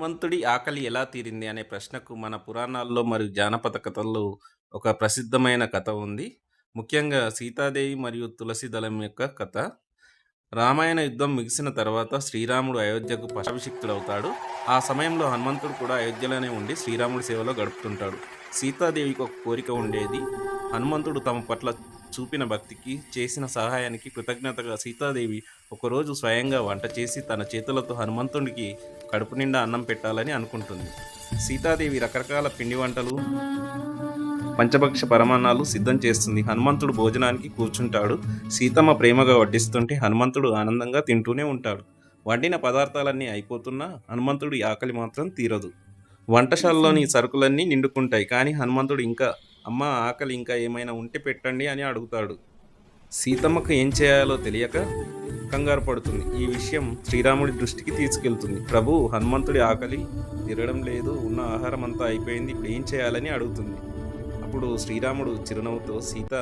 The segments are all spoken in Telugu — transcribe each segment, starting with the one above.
హనుమంతుడి ఆకలి ఎలా తీరింది అనే ప్రశ్నకు మన పురాణాల్లో మరియు జానపద కథల్లో ఒక ప్రసిద్ధమైన కథ ఉంది. ముఖ్యంగా సీతాదేవి మరియు తులసిదళం యొక్క కథ. రామాయణ యుద్ధం ముగిసిన తర్వాత శ్రీరాముడు అయోధ్యకు పట్టాభిషిక్తుడవుతాడు ఆ సమయంలో హనుమంతుడు కూడా అయోధ్యలోనే ఉండి శ్రీరాముడి సేవలో గడుపుతుంటాడు. సీతాదేవికి ఒక కోరిక ఉండేది. హనుమంతుడు తమ పట్ల చూపిన భక్తికి చేసిన సహాయానికి కృతజ్ఞతగా సీతాదేవి ఒకరోజు స్వయంగా వంట చేసి తన చేతులతో హనుమంతుడికి కడుపు నిండా అన్నం పెట్టాలని అనుకుంటుంది. సీతాదేవి రకరకాల పిండి వంటలు పంచభక్ష పరమాన్నాలు సిద్ధం చేస్తుంది. హనుమంతుడు భోజనానికి కూర్చుంటాడు. సీతమ్మ ప్రేమగా వడ్డిస్తుంటే హనుమంతుడు ఆనందంగా తింటూనే ఉంటాడు. వండిన పదార్థాలన్నీ అయిపోతున్నా హనుమంతుడి ఆకలి మాత్రం తీరదు. వంటశాలలోని సరుకులన్నీ నిండుకుంటాయి. కానీ హనుమంతుడు ఇంకా అమ్మ ఆకలి ఇంకా ఏమైనా ఉంటే పెట్టండి అని అడుగుతాడు. సీతమ్మకు ఏం చేయాలో తెలియక కంగారు పడుతుంది. ఈ విషయం శ్రీరాముడి దృష్టికి తీసుకెళ్తుంది. ప్రభు హనుమంతుడి ఆకలి తిరగడం లేదు ఉన్న ఆహారం అంతా అయిపోయింది ఇప్పుడు ఏం చేయాలని అడుగుతుంది. అప్పుడు శ్రీరాముడు చిరునవ్వుతో సీత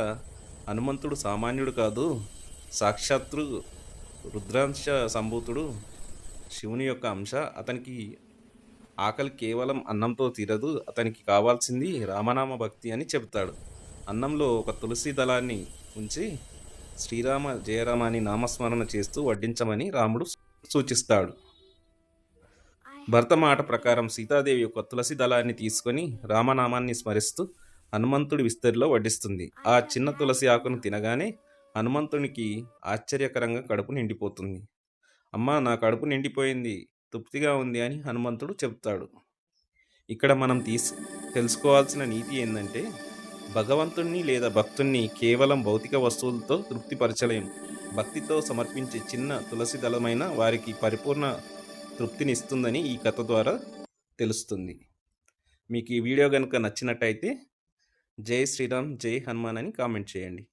హనుమంతుడు సామాన్యుడు కాదు సాక్షాత్తు రుద్రాంశ సంభూతుడు శివుని యొక్క అంశ అతనికి ఆకలి కేవలం అన్నంతో తీరదు అతనికి కావాల్సింది రామనామ భక్తి అని చెబుతాడు. అన్నంలో ఒక తులసి దళాన్ని ఉంచి శ్రీరామ జయరామ అని నామస్మరణ చేస్తూ వడ్డించమని రాముడు సూచిస్తాడు. భర్త మాట ప్రకారం సీతాదేవి ఒక తులసి దళాన్ని తీసుకొని రామనామాన్ని స్మరిస్తూ హనుమంతుడి విస్తరిలో వడ్డిస్తుంది. ఆ చిన్న తులసి ఆకును తినగానే హనుమంతునికి ఆశ్చర్యకరంగా కడుపు నిండిపోతుంది. అమ్మా నా కడుపు నిండిపోయింది. తృప్తిగా ఉంది అని హనుమంతుడు చెప్తాడు. ఇక్కడ మనం తీసు తెలుసుకోవాల్సిన నీతి ఏంటంటే భగవంతుణ్ణి లేదా భక్తుణ్ణి కేవలం భౌతిక వస్తువులతో తృప్తిపరచలేం. భక్తితో సమర్పించే చిన్న తులసి దళమైన వారికి పరిపూర్ణ తృప్తినిస్తుందని ఈ కథ ద్వారా తెలుస్తుంది. మీకు ఈ వీడియో కనుక నచ్చినట్టయితే జై శ్రీరామ్ జై హనుమాన్ అని కామెంట్ చేయండి.